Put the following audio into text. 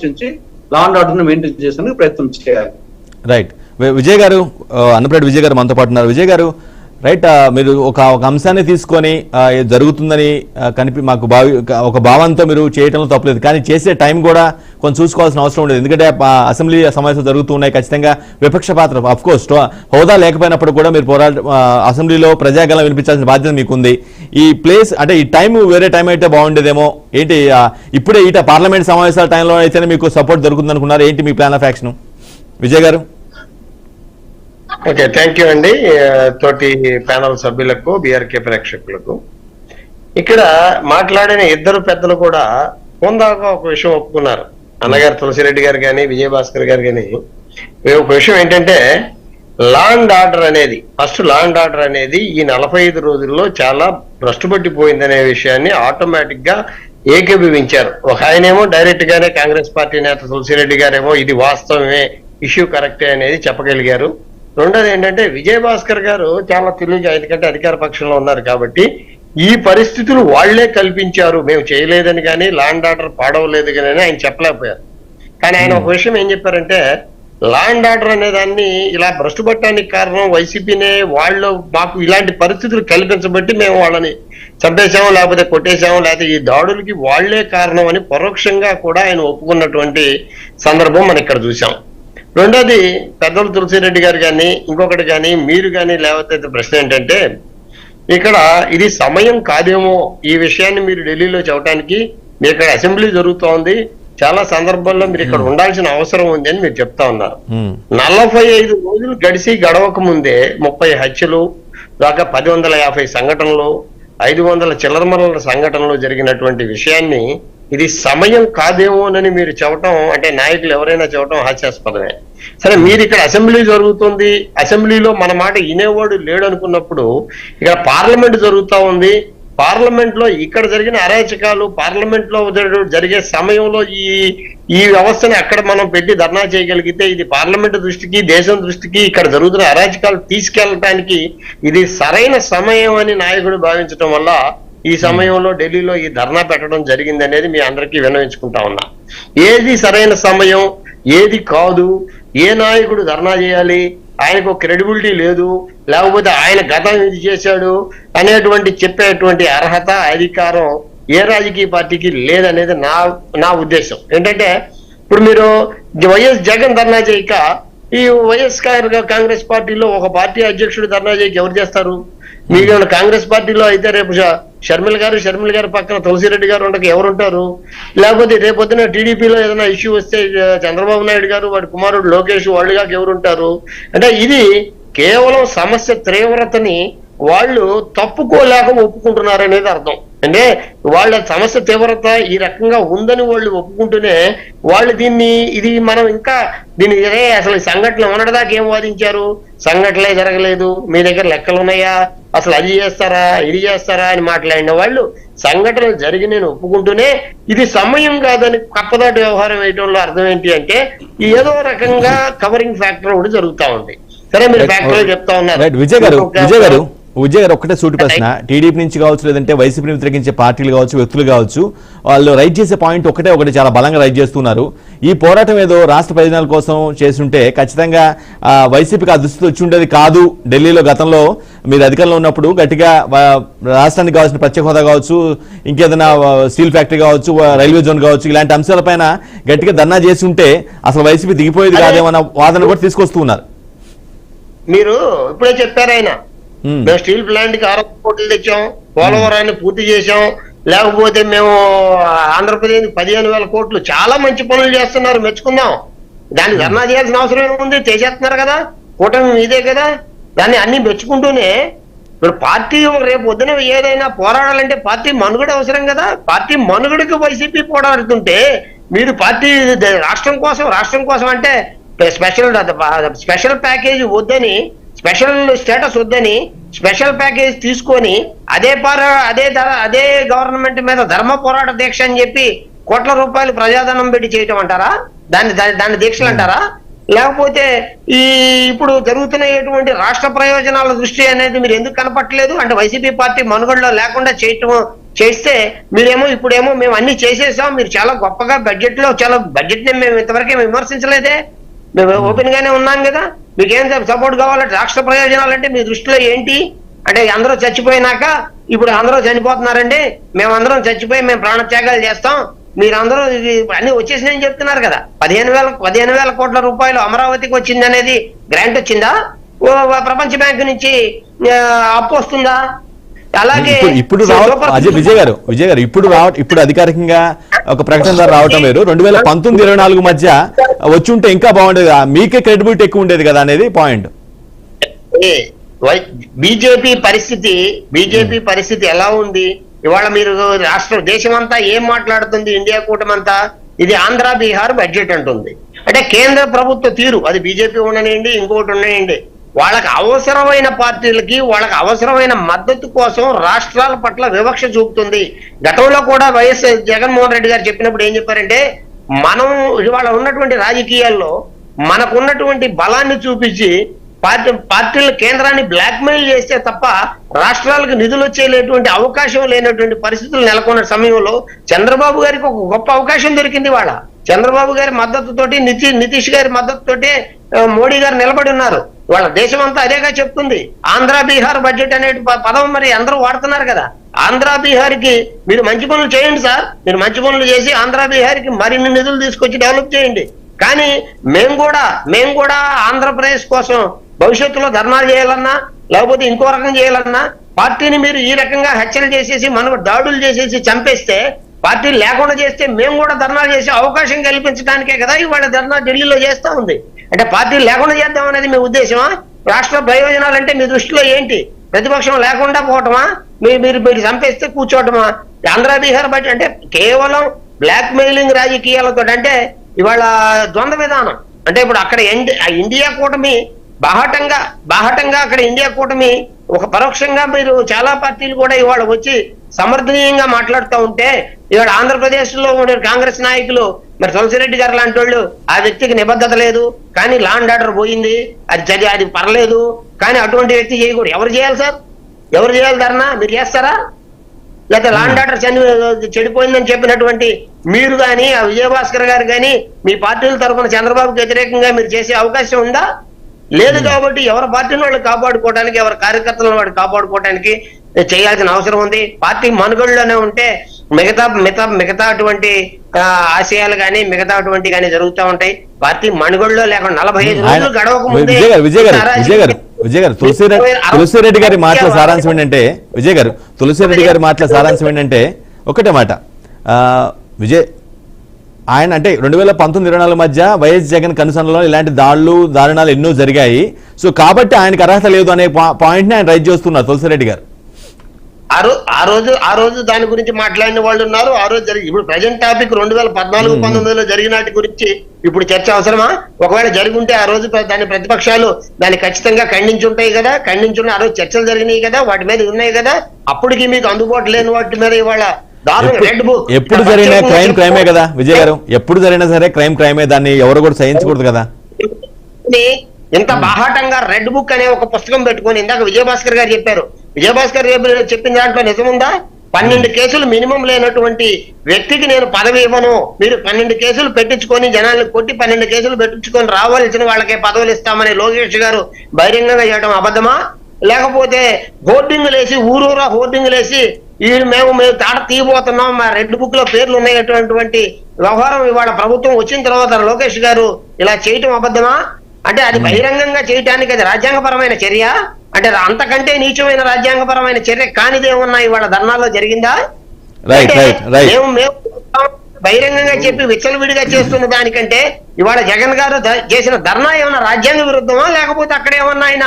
ఆలోచించి law and order maintain చేసేందుకు ప్రయత్నం చేయాలి. రైట్ విజయ్ గారు ఆ, అన్నప్రెడ్డి విజయ్ గారు మనతో పాటు ఉన్నారు. విజయ్ గారు రైట్ మీరు ఒక ఒక అంశాన్ని తీసుకొని జరుగుతుందని కనిపి మాకు భావి ఒక భావంతో మీరు చేయటంలో తప్పలేదు. కానీ చేసే టైం కూడా కొంచెం చూసుకోవాల్సిన అవసరం ఉండదు. ఎందుకంటే అసెంబ్లీ సమావేశాలు జరుగుతూ ఉన్నాయి ఖచ్చితంగా. విపక్ష పాత్ర అఫ్కోర్స్ హోదా లేకపోయినప్పుడు కూడా మీరు పోరాట అసెంబ్లీలో ప్రజాగలం వినిపించాల్సిన బాధ్యత మీకుంది. ఈ ప్లేస్ అంటే ఈ టైం వేరే టైం అయితే బాగుండేదేమో. ఏంటి ఇప్పుడే ఈట పార్లమెంట్ సమావేశాల టైంలో అయితేనే మీకు సపోర్ట్ దొరుకుతుంది అనుకున్నారు ఏంటి మీ plan of action? Vijay garu? Okay thank you అండి. తోటి ప్యానల్ సభ్యులకు బీఆర్కే ప్రేక్షకులకు. ఇక్కడ మాట్లాడిన ఇద్దరు పెద్దలు కూడా హోందాగా ఒక విషయం ఒప్పుకున్నారు. అన్నగారు తులసిరెడ్డి గారు కానీ విజయభాస్కర్ గారు కానీ ఒక విషయం ఏంటంటే లాండ్ ఆర్డర్ అనేది ఫస్ట్ లాండ్ ఆర్డర్ అనేది ఈ నలభై ఐదు రోజుల్లో చాలా భ్రష్టుపట్టిపోయిందనే విషయాన్ని ఆటోమేటిక్గా ఏకీభవించారు. ఒక ఆయనేమో డైరెక్ట్ గానే కాంగ్రెస్ పార్టీ నేత తులసిరెడ్డి గారేమో ఇది వాస్తవమే ఇష్యూ కరెక్టే అనేది చెప్పగలిగారు. రెండోది ఏంటంటే విజయ్ భాస్కర్ గారు చాలా తెలివిగా ఎందుకంటే అధికార పక్షంలో ఉన్నారు కాబట్టి ఈ పరిస్థితులు వాళ్ళే కల్పించారు మేము చేయలేదని కానీ లాండ్ ఆర్డర్ పాడవలేదు కానీ ఆయన చెప్పలేకపోయారు. కానీ ఆయన ఒక విషయం ఏం చెప్పారంటే లాండ్ ఆర్డర్ అనే దాన్ని ఇలా భ్రష్టు పట్టడానికి కారణం వైసీపీనే వాళ్ళు మాకు ఇలాంటి పరిస్థితులు కల్పించబట్టి మేము వాళ్ళని చంపేశాము లేకపోతే కొట్టేశాము లేకపోతే ఈ దాడులకి వాళ్ళే కారణం అని పరోక్షంగా కూడా ఆయన ఒప్పుకున్నటువంటి సందర్భం మనం ఇక్కడ చూసాం రెండోది పెద్దలు తులసిరెడ్డి గారు కానీ ఇంకొకటి కానీ మీరు కానీ లేకపోతే ప్రశ్న ఏంటంటే ఇక్కడ ఇది సమయం కాదేమో ఈ విషయాన్ని మీరు ఢిల్లీలో చెప్పడానికి మీ ఇక్కడ అసెంబ్లీ జరుగుతోంది. చాలా సందర్భాల్లో మీరు ఇక్కడ ఉండాల్సిన అవసరం ఉంది అని మీరు చెప్తా ఉన్నారు. నలభై ఐదు రోజులు గడిచి గడవక ముందే ముప్పై హత్యలు దాకా పది వందల యాభై సంఘటనలు ఐదు వందల చిల్లరమరల సంఘటనలు జరిగినటువంటి విషయాన్ని ఇది సమయం కాదేమోనని మీరు చెప్పటం అంటే నాయకులు ఎవరైనా చెప్పటం హాస్యాస్పదమే. సరే మీరు ఇక్కడ అసెంబ్లీ జరుగుతుంది. అసెంబ్లీలో మన మాట వినేవాడు లేడు అనుకున్నప్పుడు ఇక్కడ పార్లమెంట్ జరుగుతూ ఉంది. పార్లమెంట్లో ఇక్కడ జరిగిన అరాచకాలు పార్లమెంట్లో జరిగే సమయంలో ఈ ఈ వ్యవస్థని అక్కడ మనం పెట్టి ధర్నా చేయగలిగితే ఇది పార్లమెంట్ దృష్టికి దేశం దృష్టికి ఇక్కడ జరుగుతున్న అరాచకాలు తీసుకెళ్ళటానికి ఇది సరైన సమయం అని నాయకుడు భావించడం వల్ల ఈ సమయంలో ఢిల్లీలో ఈ ధర్నా పెట్టడం జరిగింది అనేది మీ అందరికీ విన్నవించుకుంటా ఉన్నా. ఏది సరైన సమయం ఏది కాదు ఏ నాయకుడు ధర్నా చేయాలి ఆయనకు క్రెడిబిలిటీ లేదు లేకపోతే ఆయన గతం ఇది చేశాడు అనేటువంటి చెప్పేటువంటి అర్హత అధికారం ఏ రాజకీయ పార్టీకి లేదనేది నా నా ఉద్దేశం. ఏంటంటే ఇప్పుడు మీరు వైఎస్ జగన్ ధర్నా చేయక ఈ వైఎస్ కాంగ్రెస్ పార్టీలో ఒక పార్టీ అధ్యక్షుడు ధర్నా చేయక ఎవరు చేస్తారు? మీకు కాంగ్రెస్ పార్టీలో అయితే రేపు షర్మిల గారు షర్మిల గారి పక్కన తులసిరెడ్డి గారు ఉండక ఎవరుంటారు? లేకపోతే రేపొద్దున టీడీపీలో ఏదైనా ఇష్యూ వస్తే చంద్రబాబు నాయుడు గారు వాడి కుమారుడు లోకేష్ వాళ్ళు గారు ఎవరుంటారు? అంటే ఇది కేవలం సమస్య తీవ్రతని వాళ్ళు తప్పుకోలేక ఒప్పుకుంటున్నారనేది అర్థం. అంటే వాళ్ళ సమస్య తీవ్రత ఈ రకంగా ఉందని వాళ్ళు ఒప్పుకుంటూనే వాళ్ళు దీన్ని ఇది మనం ఇంకా దీని ఇదే అసలు ఈ సంఘటన మొన్నటిదాకా ఏం వాదించారు? సంఘటనలే జరగలేదు. మీ దగ్గర లెక్కలు ఉన్నాయా? అసలు అది చేస్తారా? ఇది చేస్తారా? అని మాట్లాడిన వాళ్ళు సంఘటనలు జరిగినని ఒప్పుకుంటూనే ఇది సమయం కాదని కప్పదాటి వ్యవహారం వేయటంలో అర్థం ఏంటి అంటే ఈ ఏదో రకంగా కవరింగ్ ఫ్యాక్టర్ ఒకటి జరుగుతా ఉంది. సరే మీరు ఫ్యాక్టర్ చెప్తా ఉన్నారు. రైట్ విజయ్ గారు ఇంకొక- విజయ్ గారు విజయ్ గారు ఒక్కటే సూటి ప్రశ్న. టీడీపీ నుంచి కావచ్చు లేదంటే వైసీపీని వ్యతిరేకించే పార్టీలు కావచ్చు వ్యక్తులు కావచ్చు వాళ్ళు రైట్ చేసే పాయింట్ ఒకటే ఒకటి చాలా బలంగా రైట్ చేస్తున్నారు. ఈ పోరాటం ఏదో రాష్ట్ర ప్రయోజనాల కోసం చేస్తుంటే ఖచ్చితంగా వైసీపీకి ఆ దుస్థితి వచ్చి ఉండేది కాదు. ఢిల్లీలో గతంలో మీరు అధికారంలో ఉన్నప్పుడు గట్టిగా రాష్ట్రానికి కావాల్సిన ప్రత్యేక హోదా కావచ్చు ఇంకేదైనా స్టీల్ ఫ్యాక్టరీ కావచ్చు రైల్వే జోన్ కావచ్చు ఇలాంటి అంశాలపైన గట్టిగా ధర్నా చేసి ఉంటే అసలు వైసీపీ దిగిపోయేది కాదేమన్న వాదన కూడా తీసుకొస్తున్నారు మీరు ఇప్పుడే చెప్పారు ఆయన. మేము స్టీల్ ప్లాంట్కి ఆరు కోట్లు తెచ్చాం. పోలవరాన్ని పూర్తి చేశాం. లేకపోతే మేము ఆంధ్రప్రదేశ్ పదిహేను వేల కోట్లు చాలా మంచి పనులు చేస్తున్నారు. మెచ్చుకుందాం. దాన్ని ధర్నా చేయాల్సిన అవసరం ఏముంది చేసేస్తున్నారు కదా. కూటమి మీదే కదా. దాన్ని అన్ని మెచ్చుకుంటూనే ఇప్పుడు పార్టీ రేపు పొద్దున ఏదైనా పోరాడాలంటే పార్టీ మనుగడ అవసరం కదా. పార్టీ మనుగడకు వైసీపీ పోరాడుతుంటే మీరు పార్టీ రాష్ట్రం కోసం రాష్ట్రం కోసం అంటే స్పెషల్ స్పెషల్ ప్యాకేజ్ వద్దని స్పెషల్ స్టేటస్ వద్దని స్పెషల్ ప్యాకేజ్ తీసుకొని అదే పర అదే అదే గవర్నమెంట్ మీద ధర్మ పోరాట దీక్ష అని చెప్పి కోట్ల రూపాయలు ప్రజాధనం పెట్టి చేయటం అంటారా? దాన్ని దాన్ని దాన్ని దీక్షలు అంటారా? లేకపోతే ఈ ఇప్పుడు జరుగుతున్నటువంటి రాష్ట్ర ప్రయోజనాల దృష్టి అనేది మీరు ఎందుకు కనపట్లేదు అంటే వైసీపీ పార్టీ మనుగడలో లేకుండా చేయటం చేస్తే మీరేమో ఇప్పుడేమో మేము అన్ని చేసేసాం మీరు చాలా గొప్పగా బడ్జెట్లో చాలా బడ్జెట్ని మేము ఇంతవరకు విమర్శించలేదే. మేము ఓపెన్ గానే ఉన్నాం కదా. మీకేం సపోర్ట్ కావాలంటే రాష్ట్ర ప్రయోజనాలు అంటే మీ దృష్టిలో ఏంటి? అంటే అందరూ చచ్చిపోయినాక ఇప్పుడు అందరూ చనిపోతున్నారండి. మేమందరం చచ్చిపోయి మేము ప్రాణత్యాగాలు చేస్తాం. మీరందరూ ఇది అన్ని వచ్చేసినాయని చెప్తున్నారు కదా. పదిహేను వేల పదిహేను వేల కోట్ల రూపాయలు అమరావతికి వచ్చింది అనేది గ్రాంట్ వచ్చిందా? ఓ ప్రపంచ బ్యాంకు నుంచి అప్పు వస్తుందా? అలాగే ఇప్పుడు అజయ్ విజయ్ గారు విజయ్ గారు ఇప్పుడు ఇప్పుడు అధికారికంగా ఒక ప్రకటన ద్వారా రావటం వేరు రెండు వేల పంతొమ్మిది ఇరవై నాలుగు మధ్య వచ్చి ఉంటే ఇంకా బాగుండేది కదా. మీకే క్రెడిబిలిటీ ఎక్కువ ఉండేది కదా అనేది పాయింట్ బీజేపీ పరిస్థితి బీజేపీ పరిస్థితి ఎలా ఉంది? ఇవాళ మీరు రాష్ట్ర దేశం అంతా ఏం మాట్లాడుతుంది? ఇండియా కూటమంతా? ఇది ఆంధ్ర బీహార్ బడ్జెట్ అంటుంది. అంటే కేంద్ర ప్రభుత్వ తీరు. అది బీజేపీ ఉండనివ్వండి ఇంకోటి ఉండనివ్వండి వాళ్ళకి అవసరమైన పార్టీలకి వాళ్ళకి అవసరమైన మద్దతు కోసం రాష్ట్రాల పట్ల వివక్ష చూపుతుంది. గతంలో కూడా వైఎస్ జగన్మోహన్ రెడ్డి గారు చెప్పినప్పుడు ఏం చెప్పారంటే మనం ఇవాళ ఉన్నటువంటి రాజకీయాల్లో మనకున్నటువంటి బలాన్ని చూపించి పార్టీ పార్టీల కేంద్రాన్ని బ్లాక్మెయిల్ చేస్తే తప్ప రాష్ట్రాలకు నిధులు వచ్చేటువంటి అవకాశం లేనటువంటి పరిస్థితులు నెలకొన్న సమయంలో చంద్రబాబు గారికి ఒక గొప్ప అవకాశం దొరికింది వాళ్ళ చంద్రబాబు గారి మద్దతుతోటి నితి నితీష్ గారి మద్దతుతోటి మోడీ గారు నిలబడి ఉన్నారు. వాళ్ళ దేశం అంతా అదేగా చెప్తుంది. ఆంధ్ర బీహార్ బడ్జెట్ అనే పదం మరి అందరూ వాడుతున్నారు కదా. ఆంధ్ర బీహార్కి మీరు మంచి పనులు చేయండి సార్. మీరు మంచి పనులు చేసి ఆంధ్ర బీహార్కి మరిన్ని నిధులు తీసుకొచ్చి డెవలప్ చేయండి. కానీ మేము కూడా మేము కూడా ఆంధ్రప్రదేశ్ కోసం భవిష్యత్తులో ధర్నాలు చేయాలన్నా లేకపోతే ఇంకో రకం చేయాలన్నా పార్టీని మీరు ఈ రకంగా హత్యలు చేసేసి మనకు దాడులు చేసేసి చంపేస్తే పార్టీ లేకుండా చేస్తే మేము కూడా ధర్నాలు చేసే అవకాశం కల్పించడానికే కదా ఇవాళ ధర్నా ఢిల్లీలో చేస్తా ఉంది. అంటే పార్టీలు లేకుండా చేద్దాం అనేది మీ ఉద్దేశమా? రాష్ట్ర ప్రయోజనాలు అంటే మీ దృష్టిలో ఏంటి? ప్రతిపక్షం లేకుండా పోవటమా? మీరు మీరు మీరు చంపేస్తే కూర్చోవటమా? ఆంధ్ర బీహార్ బట్టి అంటే కేవలం బ్లాక్ మెయిలింగ్ రాజకీయాలతో అంటే ఇవాళ ద్వంద్వ విధానం. అంటే ఇప్పుడు అక్కడ ఇండియా కూటమి బాహటంగా బాహటంగా అక్కడ ఇండియా కూటమి ఒక పరోక్షంగా మీరు చాలా పార్టీలు కూడా ఇవాళ వచ్చి సమర్థనీయంగా మాట్లాడుతూ ఉంటే ఇవాళ ఆంధ్రప్రదేశ్లో ఉండే కాంగ్రెస్ నాయకులు మరి తులసిరెడ్డి గారు లాంటి వాళ్ళు ఆ వ్యక్తికి నిబద్ధత లేదు కానీ లాండ్ ఆర్డర్ పోయింది అది చది అది పర్లేదు కానీ అటువంటి వ్యక్తి చేయకూడదు. ఎవరు చేయాలి సార్? ఎవరు చేయాలి ధర్నా? మీరు చేస్తారా? లేకపోతే లాండ్ ఆర్డర్ చని చెడిపోయిందని చెప్పినటువంటి మీరు గాని ఆ విజయభాస్కర్ గారు గాని మీ పార్టీల తరఫున చంద్రబాబుకి వ్యతిరేకంగా మీరు చేసే అవకాశం ఉందా? లేదు కాబట్టి ఎవరి పార్టీని వాళ్ళు కాపాడుకోవడానికి ఎవరి కార్యకర్తలను వాడు కాపాడుకోవడానికి చేయాల్సిన అవసరం ఉంది. పార్టీ మనుగడలోనే ఉంటే మిగతా మిగతా మిగతా అటువంటి ఆశయాలు కానీ మిగతా అటువంటి కానీ జరుగుతూ ఉంటాయి. పార్టీ మనుగడలో లేకుండా నలభై ఐదు రోజులు గడవక ముందే విజయ్ గారు విజయ్ గారు విజయ్ గారు గారు తులసిరెడ్డి తులసిరెడ్డి గారి మాటల సారాంశం ఏంటంటే విజయ్ గారు తులసిరెడ్డి గారి మాటల సారాంశం ఏంటంటే ఒకటే మాట. ఆ, విజయ్ ఆయన అంటే రెండు వేల పంతొమ్మిది ఇరవై నాలుగు మధ్య వైఎస్ జగన్ కనుసనలో ఇలాంటి దాడులు దారుణాలు ఎన్నో జరిగాయి. సో కాబట్టి ఆయనకు అర్హత లేదు అనే పాయింట్ని ఆయన రైజ్ చేస్తున్నారు తులసిరెడ్డి గారు. ఆ రోజు ఆ రోజు దాని గురించి మాట్లాడిన వాళ్ళు ఉన్నారు. ఆ రోజు జరిగి ఇప్పుడు ప్రజెంట్ టాపిక్ రెండు వేల పద్నాలుగు పంతొమ్మిదిలో జరిగిన వాటి గురించి ఇప్పుడు చర్చ అవసరమా? ఒకవేళ జరిగి ఉంటే ఆ రోజు దాని ప్రతిపక్షాలు దాన్ని ఖచ్చితంగా ఖండించి ఉంటాయి కదా. ఖండించున్న ఆ రోజు చర్చలు జరిగినాయి కదా. వాటి మీద ఉన్నాయి కదా. అప్పటికి మీకు అందుబాటు లేని వాటి మీద ఇవాళ ఎప్పుడు- జరిగిన క్రైమ్ క్రైమే కదా. విజయ్ గారు ఎప్పుడు జరిగినా సరే క్రైమ్ క్రైమే. దాన్ని ఎవరు కూడా సహించకూడదు కదా. ఇంత బాహాటంగా రెడ్ బుక్ అనే ఒక పుస్తకం పెట్టుకొని ఇందాక విజయభాస్కర్ గారు చెప్పారు. విజయభాస్కర్ చెప్పిన దాంట్లో నిజముందా? పన్నెండు కేసులు మినిమం లేనటువంటి వ్యక్తికి నేను పదవి ఇవ్వను. మీరు పన్నెండు కేసులు పెట్టించుకొని జనాలను కొట్టి పన్నెండు కేసులు పెట్టించుకొని రావాల్సిన వాళ్ళకే పదవులు ఇస్తామని లోకేష్ గారు బహిరంగంగా చేయడం అబద్ధమా? లేకపోతే హోర్డింగ్లు వేసి ఊరూరా హోర్డింగ్లు వేసి ఈ మేము మేము తాట తీయబోతున్నాం మా రెడ్ బుక్లో పేర్లు ఉన్నాయటువంటి వ్యవహారం ఇవాళ ప్రభుత్వం వచ్చిన తర్వాత లోకేష్ గారు ఇలా చేయటం అబద్ధమా? అంటే అది బహిరంగంగా చేయటానికి అది రాజ్యాంగపరమైన చర్య? అంటే అంతకంటే నీచమైన రాజ్యాంగపరమైన చర్య కానిదేమన్నా ఇవాళ ధర్నాల్లో జరిగిందా? మేము మేము బహిరంగంగా చెప్పి విచ్చలవిడిగా చేస్తున్న దానికంటే ఇవాళ జగన్ గారు చేసిన ధర్నా ఏమన్నా రాజ్యాంగ విరుద్ధమా? లేకపోతే అక్కడ ఏమన్నా ఆయన